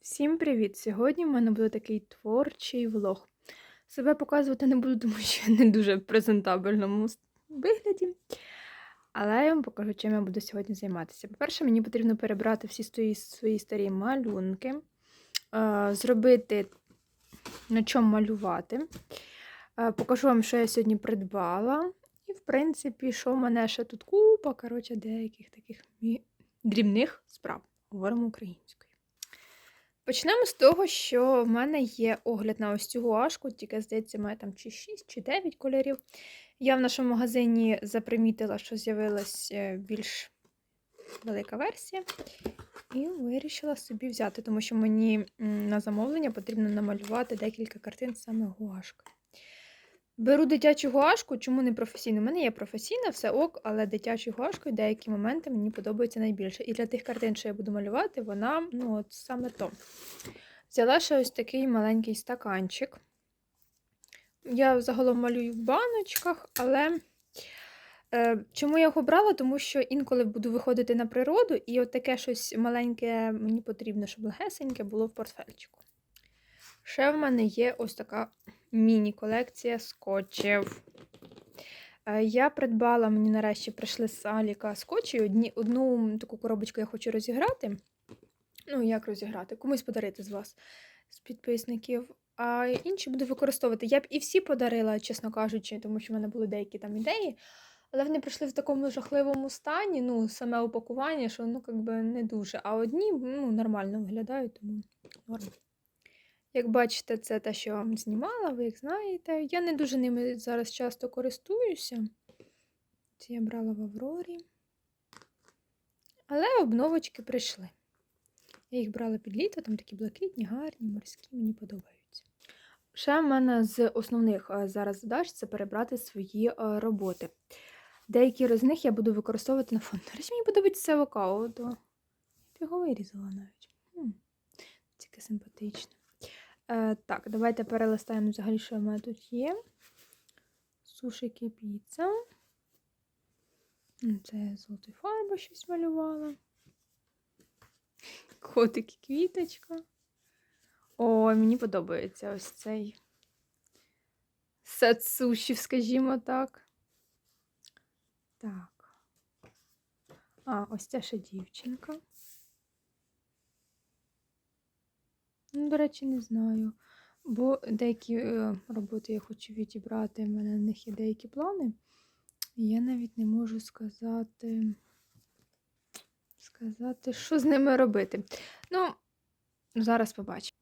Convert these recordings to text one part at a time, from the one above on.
Всім привіт! Сьогодні в мене буде такий творчий влог. Себе показувати не буду, тому що я не дуже в презентабельному вигляді. Але я вам покажу, чим я буду сьогодні займатися. По-перше, мені потрібно перебрати всі свої, свої старі малюнки, зробити на чому малювати. Покажу вам, що я сьогодні придбала. І, в принципі, що в мене ще тут купа, коротше, деяких таких дрібних справ. Говоримо українською. Почнемо з того, що в мене є огляд на ось цю гуашку, тільки, здається, має там чи 6, чи 9 кольорів. Я в нашому магазині запримітила, що з'явилась е, більш велика версія, і вирішила собі взяти, тому що мені на замовлення потрібно намалювати декілька картин саме гуашкою. Беру дитячу гуашку, чому не професійну? У мене є професійна, все ок, але дитячою гуашкою деякі моменти мені подобаються найбільше. І для тих картин, що я буду малювати, вона ну, от саме то. Взяла ще ось такий маленький стаканчик. Я загалом малюю в баночках, але е, чому я його брала? Тому що інколи буду виходити на природу, і от таке щось маленьке мені потрібно, щоб легесеньке було в портфельчику. Ще в мене є ось така міні-колекція скотчів. Е, Я придбала, мені нарешті прийшли з Аліка скотчі. Одні, одну таку коробочку я хочу розіграти. Ну, як розіграти? Комусь подарити з вас, з підписників. А інші буду використовувати. Я б і всі подарила, чесно кажучи, тому що в мене були деякі там ідеї. Але вони прийшли в такому жахливому стані, ну, саме упакування, що ну, якби не дуже. А одні ну, нормально виглядають, тому норм. Як бачите, це те, що я вам знімала, ви їх знаєте. Я не дуже ними зараз часто користуюся. Це я брала в Аврорі. Але обновочки прийшли. Я їх брала під літо, там такі блакитні, гарні, морські, мені подобаються. Ще в мене з основних е, зараз задач це перебрати свої е, роботи. Деякі з них я буду використовувати на фон. Речі, мені подобається це авокадо. Я б його вирізала навіть. Хм, Таке симпатичне. Е, так, давайте перелистаємо взагалі, що в мене тут є. Сушики піца. Це я золотою фарбою щось малювала. Котики квіточка. Ой, мені подобається ось цей сет сушів, скажімо так. Так. А, ось ця ще дівчинка. Ну, до речі, не знаю. Бо деякі е, роботи я хочу відібрати, в мене на них є деякі плани. І я навіть не можу сказати, сказати, що з ними робити. Ну, зараз побачимо.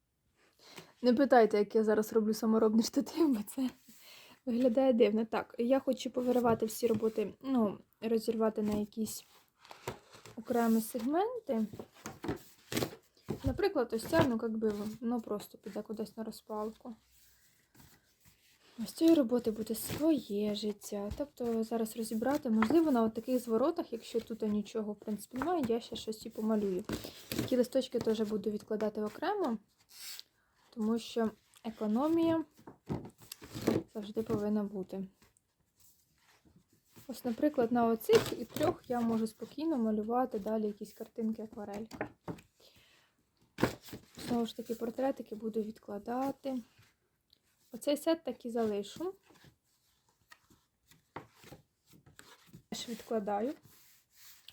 Не питайте, як я зараз роблю саморобний штатив, бо це виглядає дивно. Так, я хочу повиривати всі роботи, ну, розірвати на якісь окремі сегменти. Наприклад, ось ця, ну, як би, ну, просто піде кудись на розпалку. Ось цієї роботи буде своє життя. Тобто зараз розібрати, можливо, на таких зворотах, якщо тут нічого, в принципі, немає, я ще щось і помалюю. Такі листочки теж буду відкладати окремо, тому що економія завжди повинна бути. Ось, наприклад, на оцих і трьох я можу спокійно малювати далі якісь картинки акварель. Знову ж таки, портретики буду відкладати. Оцей сет так і залишу. Теж відкладаю.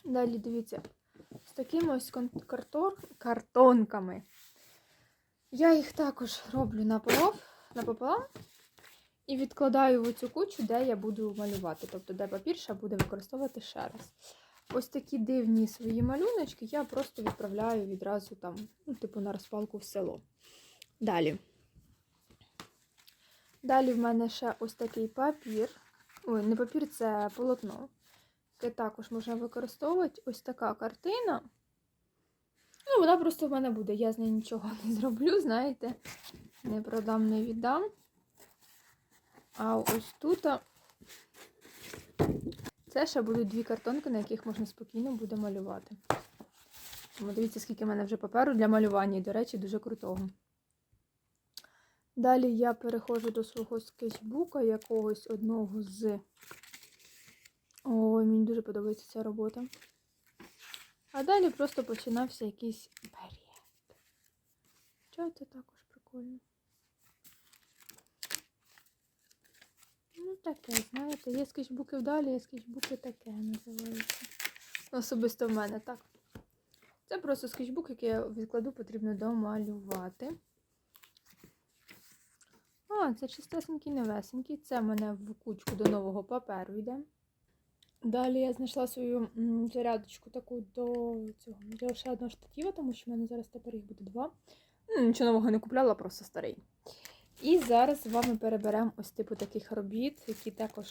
Далі дивіться, з такими ось картор... картонками. Я їх також роблю напополам, напополам і відкладаю в цю кучу, де я буду малювати. Тобто, де папірша буде використовувати ще раз. Ось такі дивні свої малюночки я просто відправляю відразу там, ну, типу, на розпалку в село. Далі. Далі в мене ще ось такий папір. Ой, не папір, це полотно. Яке також можна використовувати. Ось така картина. Ну, вона просто в мене буде. Я з нею нічого не зроблю, знаєте. Не продам, не віддам. А ось тут. Це ще будуть дві картонки, на яких можна спокійно буде малювати. Тому дивіться, скільки в мене вже паперу для малювання, і, до речі, дуже крутого. Далі я переходжу до свого скетчбука якогось одного з. Ой, мені дуже подобається ця робота. А далі просто починався якийсь бред. Що це також прикольно? Ну, таке, знаєте, є скетчбуки вдалі, є скетчбуки таке називається. Особисто в мене так. Це просто скетчбук, який я відкладу, потрібно домалювати. А, це чистесенький, невесенький. Це в мене в кучку до нового паперу йде. Далі я знайшла свою зарядочку таку до цього до ще одного штатива, тому що в мене зараз тепер їх буде два. Нічого нового не купляла, просто старий. І зараз з вами переберемо ось типу таких робіт, які також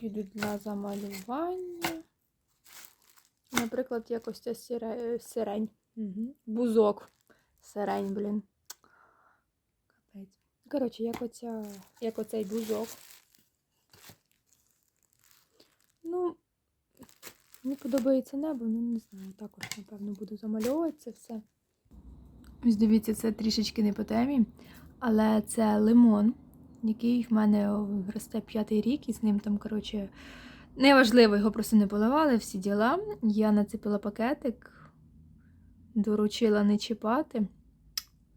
підуть на замалювання. Наприклад, якось ця сире... сирень. Угу. Бузок. Сирень, блін. Капець. Коротше, як, оця... як оцей бузок. Ну, мені подобається небо, ну не знаю, також, напевно, буду замальовувати це все. Ось дивіться, це трішечки не по темі, але це лимон, який в мене росте п'ятий рік, і з ним там, коротше, неважливо, його просто не поливали, всі діла. Я нацепила пакетик, доручила не чіпати.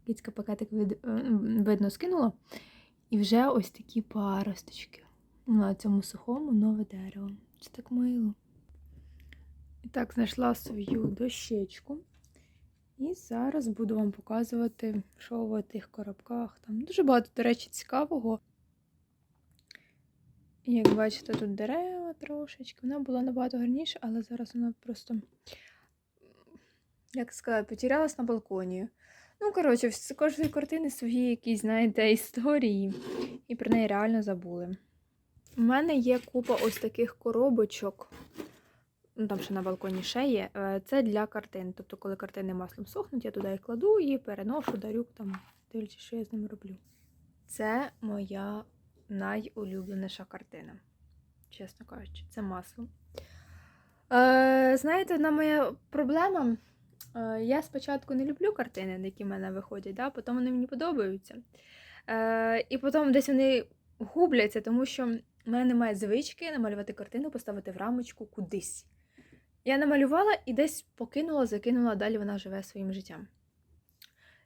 Кицька пакетик вид... е, видно скинула. І вже ось такі паросточки. На цьому сухому нове дерево. Це так мило. І так, знайшла свою дощечку. І зараз буду вам показувати, що в тих коробках. Там дуже багато, до речі, цікавого. Як бачите, тут дерева трошечки. Вона була набагато гарніша, але зараз вона просто, як сказати, потерялась на балконі. Ну, коротше, з кожної картини свої якісь, знаєте, історії, і про неї реально забули. У мене є купа ось таких коробочок. Ну, там ще на балконі ще є. Е, Це для картин. Тобто, коли картини маслом сохнуть, я туди їх кладу і переношу, дарю там, дивлячись, що я з ними роблю. Це моя найулюбленіша картина. Чесно кажучи, це масло. Е, знаєте, одна моя проблема. Е, я спочатку не люблю картини, які в мене виходять, да? потім вони мені подобаються. Е, і потім десь вони губляться, тому що в мене немає звички намалювати картину, поставити в рамочку кудись. Я намалювала і десь покинула, закинула, далі вона живе своїм життям.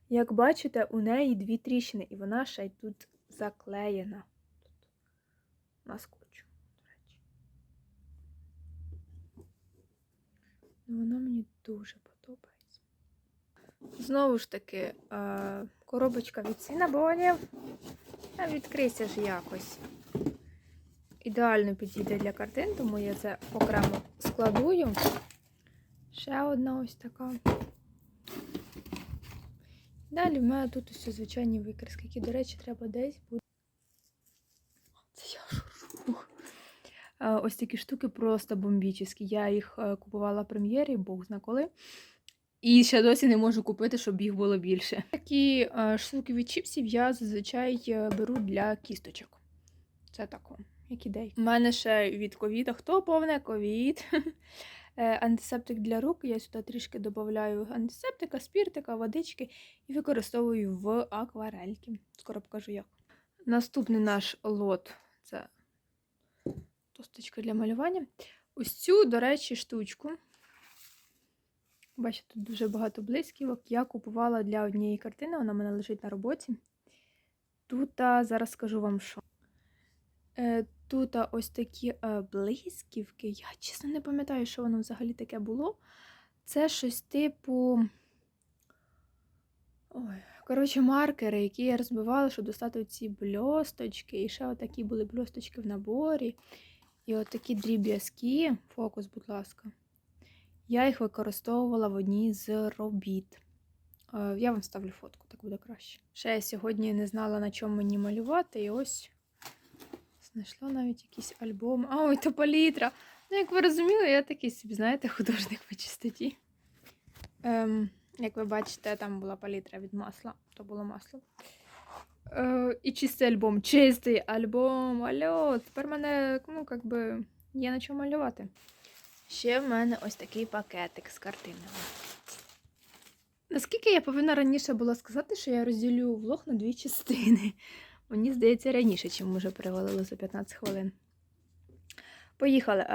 Як бачите, у неї дві тріщини, і вона ще й тут заклеєна. Тут на скотчу, до речі. Ну, Вона мені дуже подобається. Знову ж таки, е, коробочка від сінабонів. Та відкрийся ж якось. Ідеально підійде для картин, тому я це окремо складую. Ще одна ось така. Далі в мене тут ось звичайні викриски, які, до речі, треба десь буде. Це я шуру. Е, Ось такі штуки просто бомбічні. Я їх е, купувала в прем'єрі, Бог зна коли. І ще досі не можу купити, щоб їх було більше. Такі е, штуки від чіпсів я зазвичай беру для кісточок. Це тако, як ідей. У мене ще від ковіда. Хто повне ковід? Е, Антисептик для рук. Я сюди трішки додаю антисептика, спіртика, водички і використовую в акварельки. Скоро покажу як. Наступний наш лот це тосточка для малювання. Ось цю, до речі, штучку. Бачите, тут дуже багато блисківок. Я купувала для однієї картини, вона в мене лежить на роботі. Тут, зараз скажу вам що. Тут ось такі е, блисківки. Я чесно не пам'ятаю, що воно взагалі таке було. Це щось типу. Ой, коротше, маркери, які я розбивала, щоб достати ці бльосточки. І ще отакі були бльосточки в наборі. І отакі дріб'язки. Фокус, будь ласка. Я їх використовувала в одній з робіт. Е, Я вам ставлю фотку, так буде краще. Ще я сьогодні не знала, на чому мені малювати, і ось знайшла навіть якийсь альбом. А, ой, то палітра. Ну, як ви розуміли, я такий собі, знаєте, художник по чистоті. Ем, як ви бачите, там була палітра від масла, то було масло. Е, і чистий альбом, чистий альбом. Алло, тепер мене, ну, як би, є на чому малювати. Ще в мене ось такий пакетик з картинами. Наскільки я повинна раніше була сказати, що я розділю влог на дві частини. Мені здається, раніше, чим вже перевалили за 15 хвилин. Поїхали.